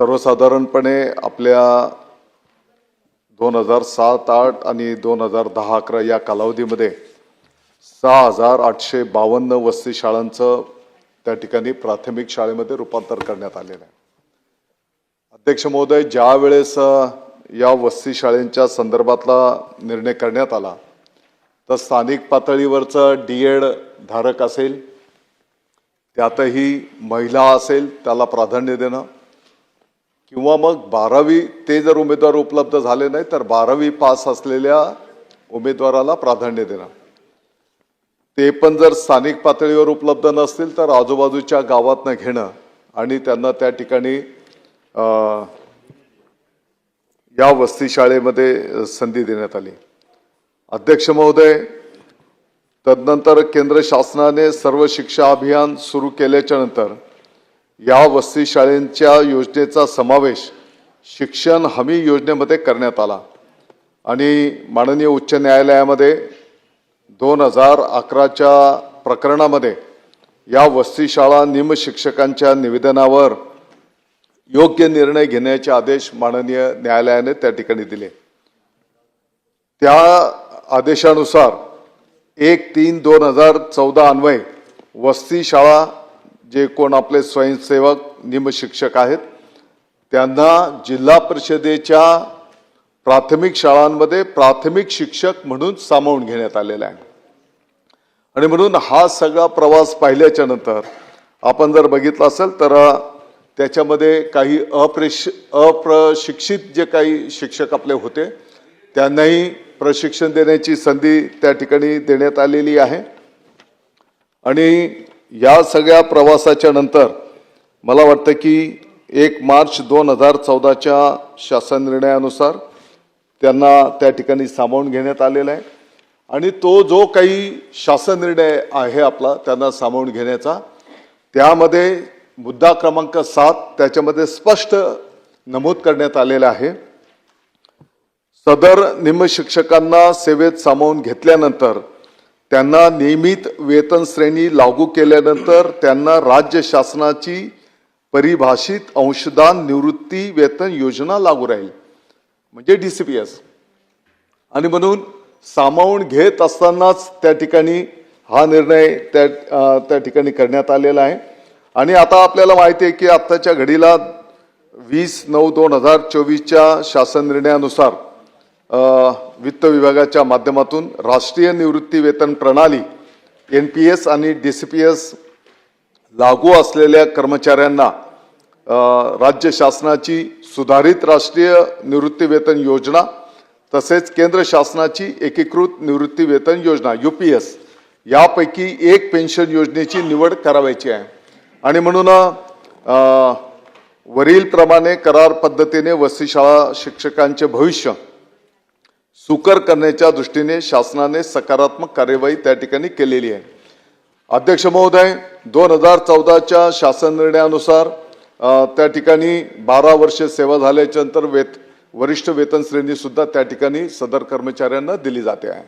सर्वसाधारणपणे आपल्या दोन हजार सात आठ आणि दोन हजार दहा अकरा या कालावधीमध्ये सहा हजार आठशे बावन्न वस्ती शाळांचं त्या ठिकाणी प्राथमिक शाळेमध्ये रूपांतर करण्यात आलेलं आहे. अध्यक्ष महोदय ज्या वेळेस या वस्ती शाळेंच्या संदर्भातला निर्णय करण्यात आला तर स्थानिक पातळीवरचं डी एड धारक असेल त्यातही महिला असेल त्याला प्राधान्य देणं किंवा मग बारावी ते जर उमेदवार उपलब्ध झाले नाही तर बारावी पास असलेल्या उमेदवाराला प्राधान्य देणं ते पण जर स्थानिक पातळीवर उपलब्ध नसतील तर आजूबाजूच्या गावातनं घेणं आणि त्यांना त्या ठिकाणी या वस्ती शाळेमध्ये संधी देण्यात आली. अध्यक्ष महोदय तदनंतर केंद्र शासनाने सर्व शिक्षा अभियान सुरू केल्याच्यानंतर या वस्तीशाळेंच्या योजनेचा समावेश शिक्षण हमी योजनेमध्ये करण्यात आला. आणि माननीय उच्च न्यायालयामध्ये दोन हजार अकराच्या प्रकरणामध्ये या वस्तीशाळा शाळा शिक्षकांच्या निवेदनावर योग्य निर्णय घेण्याचे आदेश माननीय न्यायालयाने त्या ठिकाणी दिले. त्या आदेशानुसार एक तीन दोन हजार चौदा अन्वये वस्ती शाळा जे कोण आपले स्वयंसेवक निमशिक्षक आहेत त्यांना जिल्हा परिषदेच्या प्राथमिक शाळांमध्ये प्राथमिक शिक्षक म्हणून सामावून घेण्यात आलेला आहे. आणि म्हणून हा सगळा प्रवास पाहिल्याच्या नंतर आपण जर बघितलं असेल तर त्याच्यामध्ये काही अप्रेश अप्रशिक्षित जे काही शिक्षक आपले होते त्यांनाही प्रशिक्षण देण्याची संधी त्या ठिकाणी देण्यात आलेली आहे. आणि या सगळ्या प्रवासाच्या नंतर मला वाटतं की एक मार्च दोन हजार चौदाच्या शासन निर्णयानुसार त्यांना त्या ठिकाणी सामावून घेण्यात आलेला आहे. आणि तो जो काही शासन निर्णय आहे आपला त्यांना सामावून घेण्याचा त्यामध्ये मुद्दा क्रमांक सात त्याच्यामध्ये स्पष्ट नमूद करण्यात आलेला आहे. सदर निमशिक्षकांना सेवेत सामावून घेतल्यानंतर त्यांना नियमित वेतन श्रेणी लागू केल्यानंतर त्यांना राज्य शासनाची परिभाषित अंशदान निवृत्ती वेतन योजना लागू राहील. म्हणजे डी सी पी एस आणि म्हणून सामावून घेत असतानाच त्या ठिकाणी हा निर्णय त्या त्या ठिकाणी करण्यात आलेला आहे. आणि आता आपल्याला माहिती आहे की आत्ताच्या घडीला वीस नऊ दोन हजार चोवीसच्या शासन निर्णयानुसार वित्त विभागाच्या माध्यमातून राष्ट्रीय निवृत्ती वेतन प्रणाली एन पी एस आणि डी सी पी एस लागू असलेल्या कर्मचाऱ्यांना राज्य शासनाची सुधारित राष्ट्रीय निवृत्ती वेतन योजना तसेच केंद्र शासनाची एकीकृत निवृत्ती वेतन योजना यू पी एस यापैकी एक पेन्शन योजनेची निवड करावायची आहे. आणि म्हणून वरीलप्रमाणे करार पद्धतीने वसतीशाळा शिक्षकांचे भविष्य सुकर करण्याच्या दृष्टीने शासनाने सकारात्मक कार्यवाही त्या ठिकाणी केलेली आहे. अध्यक्ष महोदय दोन हजार चौदाच्या शासन निर्णयानुसार त्या ठिकाणी बारा वर्षे सेवा झाल्याच्यानंतर वेत वरिष्ठ वेतन श्रेणीसुद्धा त्या ठिकाणी सदर कर्मचाऱ्यांना दिली जाते आहे.